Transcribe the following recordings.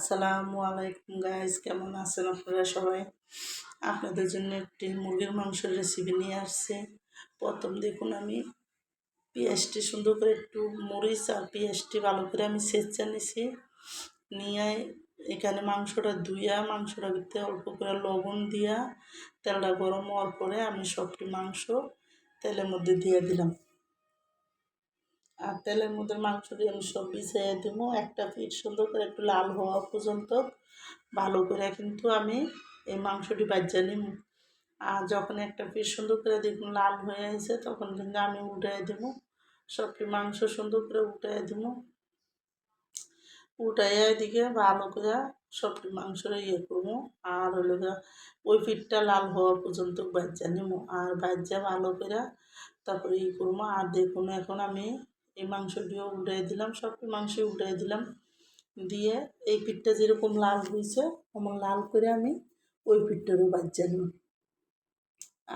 আসসালামু আলাইকুম গাইজ কেমন আছেন আপনারা সবাই? আপনাদের জন্য একটি মুরগির মাংসের রেসিপি নিয়ে আসছে। প্রথম দেখুন আমি পেঁয়াজটি সুন্দর করে একটু মরিচ আর পেঁয়াজটি ভালো করে আমি সেচা নিছি। নিয়ে এখানে মাংসটা ধুইয়া, মাংসটা ভিতরে অল্প করে লবণ দিয়া, তেলটা গরম হওয়ার পরে আমি সবটি মাংস তেলের মধ্যে দিয়ে দিলাম। আর তেলের মধ্যে মাংসটি আমি সব বিছিয়ে দেবো। একটা পিঠ সুন্দর করে একটু লাল হওয়া পর্যন্ত ভালো করে কিন্তু আমি এই মাংসটি বাজ্যা নিব। আর যখন একটা পিঠ সুন্দর করে দেখুন লাল হয়ে আছে, তখন কিন্তু আমি উঠাই দেবো। সবটি মাংস সুন্দর করে উঠাই দেবো। উঠাইয়া এদিকে ভালো করে সবটি মাংসটা ইয়ে করব। আর হলো ওই পিঠটা লাল হওয়া পর্যন্ত বাজ্যা নিবো। আর বাজ্যা ভালো করে তারপরে ই করব। আর দেখুন এখন আমি এই মাংসটিও উঠাই দিলাম সব মাংসই উঠাই দিলাম। দিয়ে এই পিঠটা যেরকম লাল হয়েছে, আমার লাল করে আমি ওই পিঠটারও নিই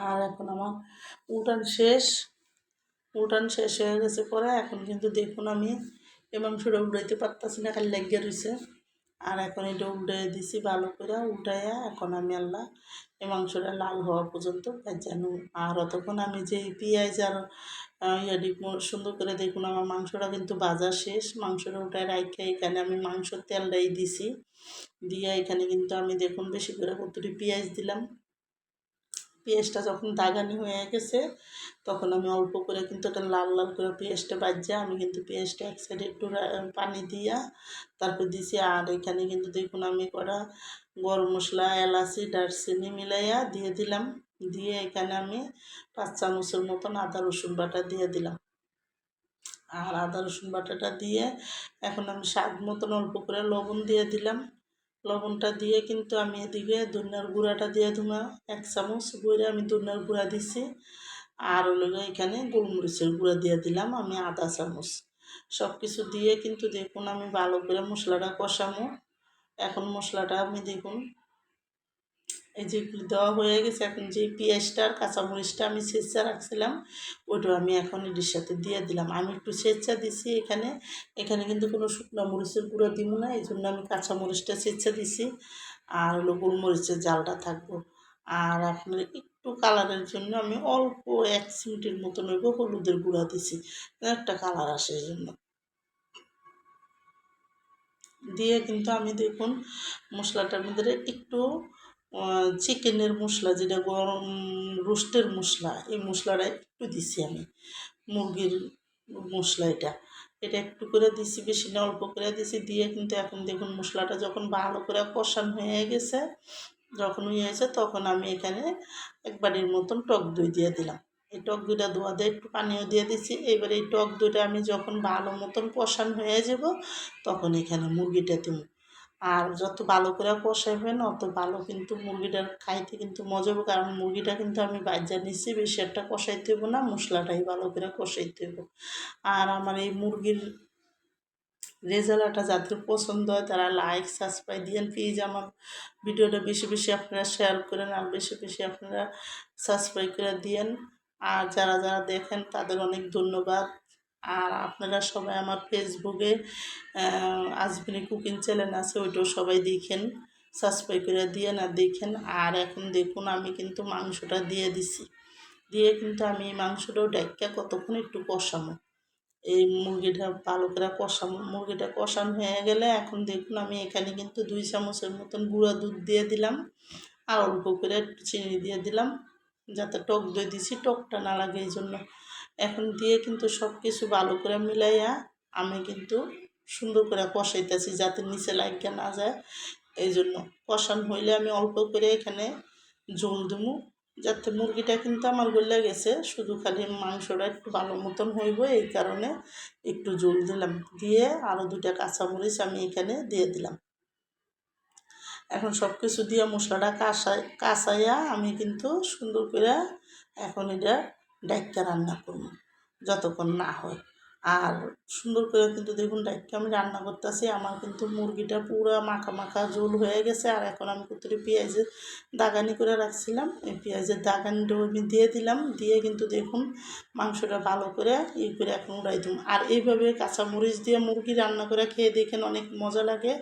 আর এখন আমার উঠান শেষ উঠান শেষ হয়ে গেছে পরে এখন কিন্তু দেখুন আমি এই মাংসটা উঠাইতে পারতাছি না, খালি লেগে রয়েছে আর এখন এটা উল্টাই দিছি ভালো করে, উল্টাইয়া এখন আমি আল্লাহ এই মাংসটা লাল হওয়া পর্যন্ত ভেজানো আর অতক্ষণ আমি যে পেঁয়াজ আর ইয়াডি সুন্দর করে দেখুন, আমার মাংসটা কিন্তু বাজা শেষ। মাংসটা উঠায় রাখে এখানে আমি মাংসর তেলটাই দিছি। দিয়ে এখানে কিন্তু আমি দেখুন, বেশি করে কতটি পেঁয়াজ দিলাম। পেঁয়াজটা যখন দাগানি হয়ে গেছে, তখন আমি অল্প করে কিন্তু এটা লাল লাল করে পেঁয়াজটা বাজিয়ে আমি কিন্তু পেঁয়াজটা এক সাইডে একটু পানি দিয়া তারপর দিছি। আর এখানে কিন্তু দেখুন, আমি করা গরম মশলা, এলাচি, দারচিনি মিলাইয়া দিয়ে দিলাম। দিয়ে এখানে আমি পাঁচ চামচের মতন আদা, রসুন বাটা দিয়ে দিলাম। আর আদা, রসুন বাটাটা দিয়ে এখন আমি স্বাদ মতন অল্প করে লবণ দিয়ে দিলাম। লবণটা দিয়ে কিন্তু আমি এদিকে ধনিয়ার গুঁড়াটা দিয়ে দিলাম এক চামচ গুঁড়ে আমি ধনিয়ার গুঁড়া দিছি। আর হলো এখানে গোলমরিচের গুঁড়া দিয়ে দিলাম আমি আধা চামচ। সব কিছু দিয়ে কিন্তু দেখুন আমি ভালো করে মশলাটা কষামো এখন মশলাটা আমি দেখুন এই যে দেওয়া হয়ে গেছে, এখন যে পেঁয়াজটা আর কাঁচামরিচটা আমি সেচা রাখছিলাম ওইটা আমি এখন এটির সাথে দিয়ে দিলাম। আমি একটু সেচা দিছি এখানে এখানে কিন্তু কোনো শুকনো মরিচের গুঁড়ো দিব না, এই জন্য আমি কাঁচামরিচটা সেচা দিছি, আর হলো গোলমরিচের জালটা থাকব। আর আপনার একটু কালারের জন্য আমি অল্প এক সিমিটের মতো নেব হলুদের গুঁড়া দিছি, একটা কালার আসে জন্য। দিয়ে কিন্তু আমি দেখুন মশলাটার মধ্যে একটু চিকেনের মশলা, যেটা গরম রোস্টের মশলা, এই মশলাটা একটু দিছি আমি, মুরগির মশলা এটা। এটা একটু করে দিছি, বেশি না, অল্প করে দিছি, দিয়ে কিন্তু এখন দেখুন মশলাটা যখন ভালো করে কষান হয়ে গেছে, যখন হয়ে গেছে, তখন আমি এখানে একবারের মতন টক দই দিয়ে দিলাম। এই টক দইটা ধোয়া দিয়ে একটু পানিও দিয়ে দিচ্ছি এবার এই টক দইটা আমি যখন ভালো মতন কষান হয়ে যাব, তখন এখানে মুরগিটা দিব আর যত ভালো করে কষাইবেন অত ভালো কিন্তু মুরগিটা খাইতে কিন্তু মজা হবে। কারণ মুরগিটা কিন্তু আমি বাজ্যা নিচ্ছি বেশি একটা কষাইতে হব না, মশলাটাই ভালো করে কষাইতে হব আর আমার এই মুরগির রেজাল্টটা যাদের পছন্দ হয়, তারা লাইক সাবস্ক্রাইব দিয়েন প্লিজ আমার ভিডিওটা বেশি বেশি আপনারা শেয়ার করেন আর বেশি বেশি আপনারা সাবস্ক্রাইব করে দিয়েন। আর যারা যারা দেখেন তাদের অনেক ধন্যবাদ। আর আপনারা সবাই আমার ফেসবুকে আজমিনী কুকিং চ্যানেল আছে, ওইটাও সবাই দেখেন সাবস্ক্রাইব করে দিয়ে না দেখেন। আর এখন দেখুন, আমি কিন্তু মাংসটা দিয়ে দিছি। দিয়ে কিন্তু আমি মাংসটাও ডাক্কা কতক্ষণ একটু কষামো এই মুরগিটা ভালো করে কষানো মুরগিটা কষানো হয়ে গেলে এখন দেখুন, আমি এখানে কিন্তু দুই চামচের মতন গুঁড়া দুধ দিয়ে দিলাম। আর অল্প করে চিনি দিয়ে দিলাম। যাতে টক দই দিছি, টকটা না লাগে এই জন্য। এখন দিয়ে কিন্তু সব কিছু ভালো করে মিলাইয়া আমি কিন্তু সুন্দর করে কষাইতেছি যাতে নিচে লাগিয়ে না যায়। এই জন্য কষান হইলে আমি অল্প করে এখানে ঝোল দেবো যাতে মুরগিটা কিন্তু আমার গলে গেছে, শুধু খালি মাংসটা একটু ভালো মতন হইব, এই কারণে একটু জল দিলাম। দিয়ে আরও দুটা কাঁচামরিচ আমি এখানে দিয়ে দিলাম। এখন সব কিছু দিয়ে মশলাটা কাঁসাই কাঁচাইয়া আমি কিন্তু সুন্দর করে এখন এটা ডাইকা রান্না করব, যতক্ষণ না হয়। আর সুন্দর করে কিন্তু দেখুন ডাইকে আমি রান্না করতেছি, আমার কিন্তু মুরগিটা পুরো মাখা মাখা ঝোল হয়ে গেছে, আর এখন আমি কুতুরি পেঁয়াজের দাগানি করে রাখছিলাম। এই পেঁয়াজের দাগানিটাও আমি দিয়ে দিলাম, দিয়ে কিন্তু দেখুন মাংসটা ভালো করে ই করে এখন উড়াই দিন আর এইভাবে কাঁচামরিচ দিয়ে মুরগি রান্না করে খেয়ে দেখেন অনেক মজা লাগে।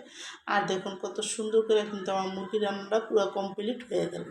আর দেখুন কত সুন্দর করে কিন্তু আমার মুরগি রান্নাটা পুরো কমপ্লিট হয়ে গেল।